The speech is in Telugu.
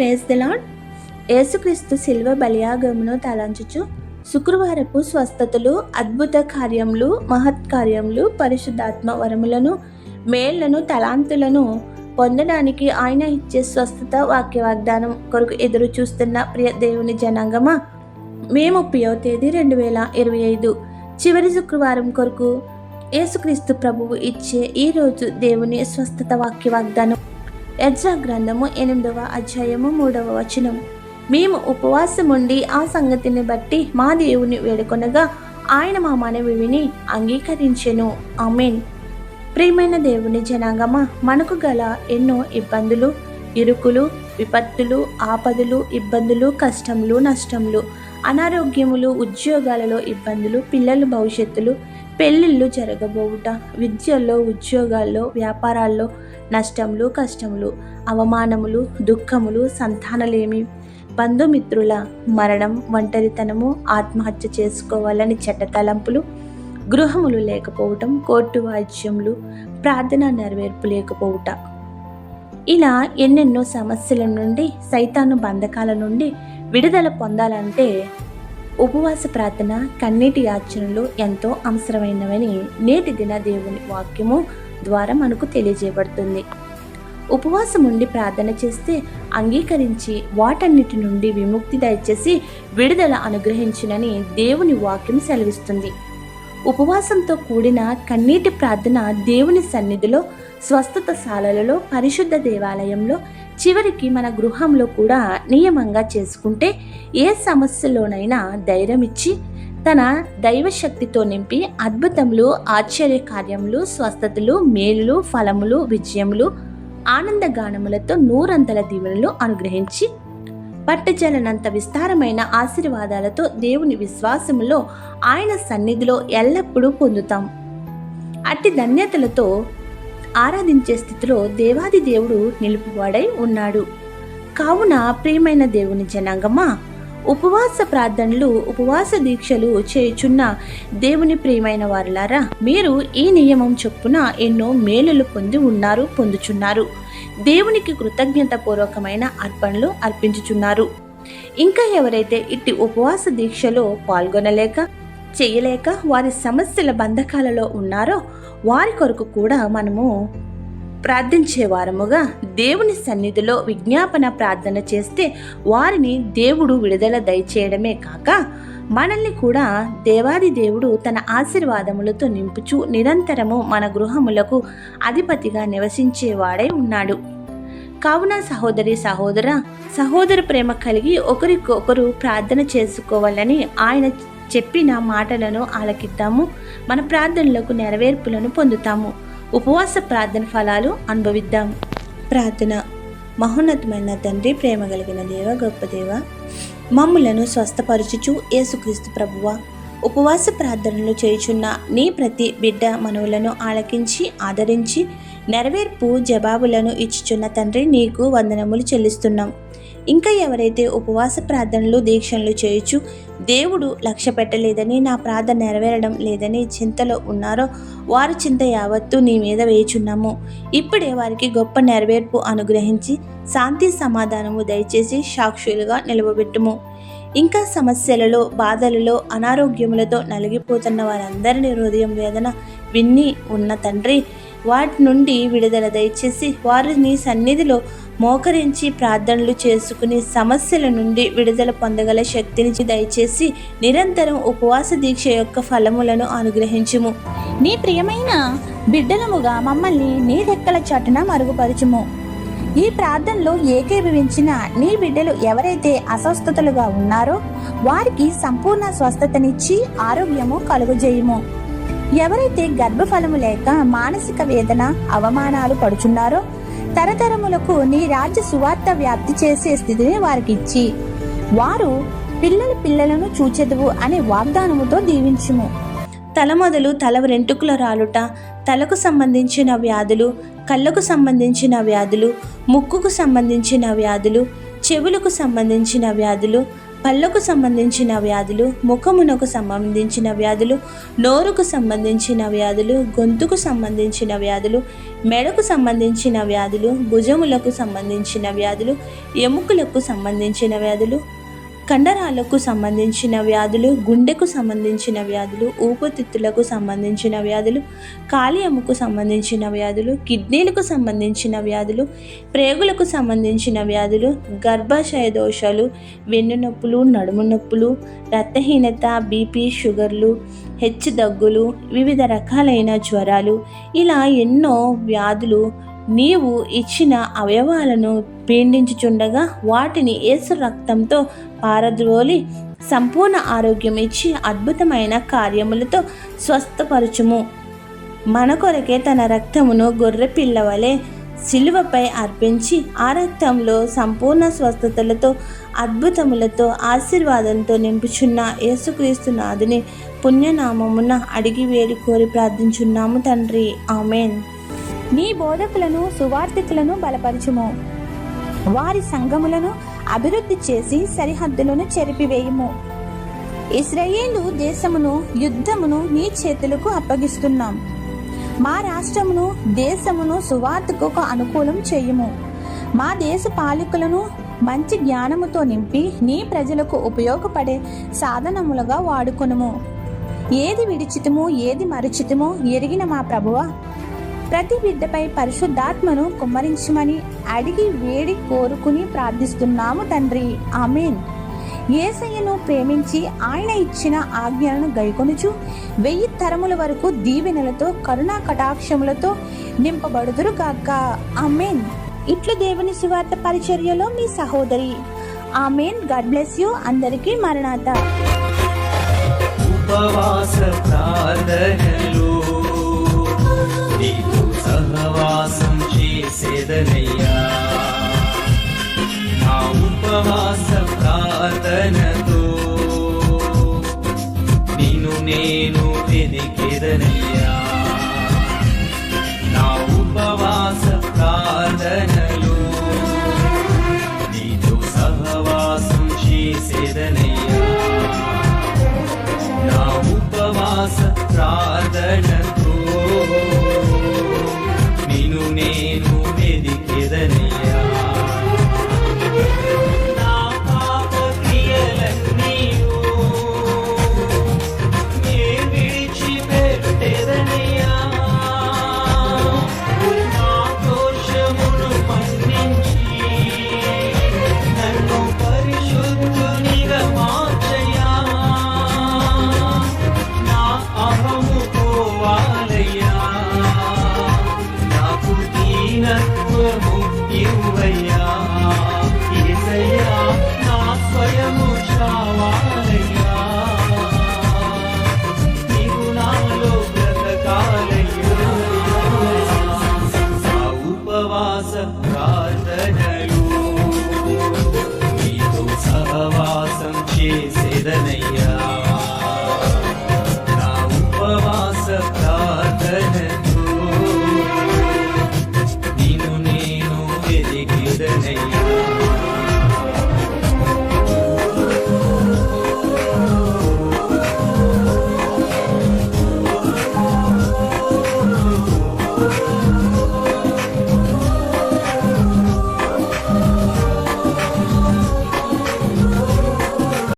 ప్రేజ్ ద లాడ్ యేసుక్రీస్తు శిల్వ బలియాగమును తలంచుచు శుక్రవారపు స్వస్థతలు అద్భుత కార్యములు మహత్కార్యములు పరిశుద్ధాత్మ వరములను మేళ్ళను తలాంతులను పొందడానికి ఆయన ఇచ్చే స్వస్థత వాక్య వాగ్దానం కొరకు ఎదురు చూస్తున్న ప్రియ దేవుని జనాంగమా? మే ముప్పయో తేదీ రెండు వేల ఇరవై ఐదు చివరి శుక్రవారం కొరకు యేసుక్రీస్తు ప్రభువు ఇచ్చే ఈ రోజు దేవుని స్వస్థత వాక్య వాగ్దానం ఎజ్రా గ్రంథము ఎనిమిదవ అధ్యాయము మూడవ వచనం. మేము ఉపవాసం ఉండి ఆ సంగతిని బట్టి మా దేవుని వేడుకొనగా ఆయన మా మనవి విని అంగీకరించెను. ఆమెన్. ప్రియమైన దేవుని జనాంగమ మనకు గల ఎన్నో ఇబ్బందులు ఇరుకులు విపత్తులు ఆపదలు ఇబ్బందులు కష్టములు నష్టములు అనారోగ్యములు ఉద్యోగాలలో ఇబ్బందులు పిల్లల భవిష్యత్తులు పెళ్ళిళ్ళు జరగబోవుట. విద్యల్లో ఉద్యోగాల్లో వ్యాపారాల్లో నష్టములు కష్టములు అవమానములు దుఃఖములు సంతానలేమి. బంధుమిత్రుల మరణం ఒంటరితనము ఆత్మహత్య చేసుకోవాలని చెడ్డ తలంపులు గృహములు లేకపోవటం కోర్టు వాయిద్యములు ప్రార్థన నెరవేర్పు లేకపోవుట. ఇలా ఎన్నెన్నో సమస్యల నుండి సైతాను బంధకాల నుండి విడుదల పొందాలంటే ఉపవాస ప్రార్థన కన్నీటి యాచనలు ఎంతో అవసరమైనవని నేటి దిన దేవుని వాక్యము ద్వారా మనకు తెలియజేయబడుతుంది. ఉపవాసం ఉండి ప్రార్థన చేస్తే అంగీకరించి వాటన్నిటి నుండి విముక్తి దయచేసి విడుదల అనుగ్రహించునని దేవుని వాక్యం సెలవిస్తుంది. ఉపవాసంతో కూడిన కన్నీటి ప్రార్థన దేవుని సన్నిధిలో స్వస్థత శాలలలో పరిశుద్ధ దేవాలయంలో చివరికి మన గృహంలో కూడా నియమంగా చేసుకుంటే ఏ సమస్యలోనైనా ధైర్యం ఇచ్చి తన దైవశక్తితో నింపి అద్భుతములు ఆశ్చర్య కార్యములు స్వస్థతలు మేలులు ఫలములు విజయములు ఆనందగానములతో నూరంతల దీవెనలు అనుగ్రహించి పట్టజలనంత విస్తారమైన ఆశీర్వాదాలతో దేవుని విశ్వాసములో ఆయన సన్నిధిలో ఎల్లప్పుడూ పొందుతాం. అట్టి ధన్యతలతో ఆరాధించే స్థితిలో దేవాది దేవుడు నిలుపువాడై ఉన్నాడు. కావున ప్రియమైన దేవుని జనాంగమా ఉపవాస ప్రార్థనలు ఉపవాస దీక్షలు చేయుచున్న దేవుని ప్రియమైన వారులారా మీరు ఈ నియమం చొప్పున ఎన్నో మేలులు పొంది ఉన్నారు పొందుచున్నారు. దేవునికి కృతజ్ఞత పూర్వకమైన అర్పణలు అర్పించుచున్నారు. ఇంకా ఎవరైతే ఇట్టి ఉపవాస దీక్షలో పాల్గొనలేక చేయలేక వారి సమస్యల బంధకాలలో ఉన్నారో వారి కొరకు కూడా మనము ప్రార్థించే వారముగా దేవుని సన్నిధిలో విజ్ఞాపన ప్రార్థన చేస్తే వారిని దేవుడు విడుదల దయచేయడమే కాక మనల్ని కూడా దేవాది దేవుడు తన ఆశీర్వాదములతో నింపుచు నిరంతరము మన గృహములకు అధిపతిగా నివసించేవాడై ఉన్నాడు. కావున సహోదరి సహోదర సహోదర ప్రేమ కలిగి ఒకరికొకరు ప్రార్థన చేసుకోవాలని ఆయన చెప్పిన మాటలను ఆలకిద్దాము. మన ప్రార్థనలకు నెరవేర్పులను పొందుతాము. ఉపవాస ప్రార్థన ఫలాలు అనుభవిద్దాం ప్రార్థన. మహోన్నతమైన తండ్రి ప్రేమ కలిగిన దేవ గొప్ప దేవ మమ్ములను స్వస్థపరచుచు యేసుక్రీస్తు ప్రభువ. ఉపవాస ప్రార్థనలు చేయుచున్న నీ ప్రతి బిడ్డ మనవులను ఆలకించి ఆదరించి నెరవేర్పు జవాబులను ఇచ్చుచున్న తండ్రి నీకు వందనములు చెల్లిస్తున్నాం. ఇంకా ఎవరైతే ఉపవాస ప్రార్థనలు దీక్షలు చేయొచ్చు దేవుడు లక్ష్య పెట్టలేదని నా ప్రార్థన నెరవేరడం లేదని చింతలో ఉన్నారో వారి చింత యావత్తు నీ మీద వేయుచున్నాము. ఇప్పుడే వారికి గొప్ప నెరవేర్పు అనుగ్రహించి శాంతి సమాధానము దయచేసి సాక్షులుగా నిలవబెట్టుము. ఇంకా సమస్యలలో బాధలలో అనారోగ్యములతో నలిగిపోతున్న వారందరినీ హృదయం వేదన విన్ని ఉన్న తండ్రి వాటి నుండి విడుదల దయచేసి వారు నీ సన్నిధిలో మోకరించి ప్రార్థనలు చేసుకుని సమస్యల నుండి విడుదల పొందగల శక్తిని దయచేసి నిరంతరం ఉపవాస దీక్ష యొక్క ఫలములను అనుగ్రహించుము. నీ ప్రియమైన బిడ్డలముగా మమ్మల్ని నీ రెక్కల చాటున మరుగుపరచుము. ఈ ప్రార్థనలో ఏకీభవించిన నీ బిడ్డలు ఎవరైతే అస్వస్థతలుగా ఉన్నారో వారికి సంపూర్ణ స్వస్థతనిచ్చి ఆరోగ్యము కలుగజేయుము. ఎవరైతే గర్భఫలము లేక మానసిక వేదన అవమానాలు పడుచున్నారో తరతరములకు నీ రాజ్య సువార్త వ్యాప్తి చేసే స్థితిని వారికిచ్చి వారు పిల్లల పిల్లలను చూచెదువు అనే వాగ్దానముతో దీవించుము. తల మొదలు తల వెంట్రుకల రాలుట తలకు సంబంధించిన వ్యాధులు కళ్ళకు సంబంధించిన వ్యాధులు ముక్కుకు సంబంధించిన వ్యాధులు చెవులకు సంబంధించిన వ్యాధులు పళ్ళకు సంబంధించిన వ్యాధులు ముఖమునకు సంబంధించిన వ్యాధులు నోరుకు సంబంధించిన వ్యాధులు గొంతుకు సంబంధించిన వ్యాధులు మెడకు సంబంధించిన వ్యాధులు భుజములకు సంబంధించిన వ్యాధులు ఎముకలకు సంబంధించిన వ్యాధులు కండరాలకు సంబంధించిన వ్యాధులు గుండెకు సంబంధించిన వ్యాధులు ఊపిరితిత్తులకు సంబంధించిన వ్యాధులు కాలేయముకు సంబంధించిన వ్యాధులు కిడ్నీలకు సంబంధించిన వ్యాధులు ప్రేగులకు సంబంధించిన వ్యాధులు గర్భాశయ దోషాలు వెన్ను నొప్పులు నడుము నొప్పులు రక్తహీనత బీపీ షుగర్లు హెచ్చు దగ్గులు వివిధ రకాలైన జ్వరాలు. ఇలా ఎన్నో వ్యాధులు నీవు ఇచ్చిన అవయవాలను పీడించుచుండగా వాటిని ఏసు రక్తంతో పారద్రోలి సంపూర్ణ ఆరోగ్యం ఇచ్చి అద్భుతమైన కార్యములతో స్వస్థపరచుము. మన కొరకే తన రక్తమును గొర్రె పిల్లవలే శిలువపై అర్పించి ఆ రక్తంలో సంపూర్ణ స్వస్థతలతో అద్భుతములతో ఆశీర్వాదంతో నింపుచున్న యేసుక్రీస్తు నాదుని పుణ్యనామమున అడిగి వేడి కోరి ప్రార్థించున్నాము తండ్రి. ఆమెన్. నీ బోధకులను సువార్థికులను బలపరచుము. వారి సంఘములను అభివృద్ధి చేసి సరిహద్దులను చెరిపివేయుము. ఇస్రాయేలు దేశమును యుద్ధమును నీ చేతులకు అప్పగిస్తున్నాం. మా రాష్ట్రమును దేశమును సువార్తకు అనుకూలం చేయుము. మా దేశ పాలకులను మంచి జ్ఞానముతో నింపి నీ ప్రజలకు ఉపయోగపడే సాధనములుగా వాడుకొనుము. ఏది విడిచితము ఏది మరుచితము ఎరిగిన మా ప్రభువ ప్రతి బిడ్డపై పరిశుద్ధాత్మను కుమ్మరించమని అడిగి వేడి కోరుకుని ప్రార్థిస్తున్నాము తండ్రి. ఆమెన్. ఏసయ్యను ప్రేమించి ఆయన ఇచ్చిన ఆజ్ఞలను గైకొనుచు వెయ్యి తరముల వరకు దీవెనలతో కరుణా కటాక్షములతో నింపబడుదురు గాక. ఆమెన్. ఇట్లు దేవుని సువార్త పరిచర్యలో మీ సహోదరి. ఆమెన్. God bless you. అందరికీ మరణాత. ఉపవాస ప్రార్థనలు. సహవాసం చేసేదనయ్యా. నా ఉపవాస ప్రార్థనతో నిన్ను నేను వెదికెదనయ్యా.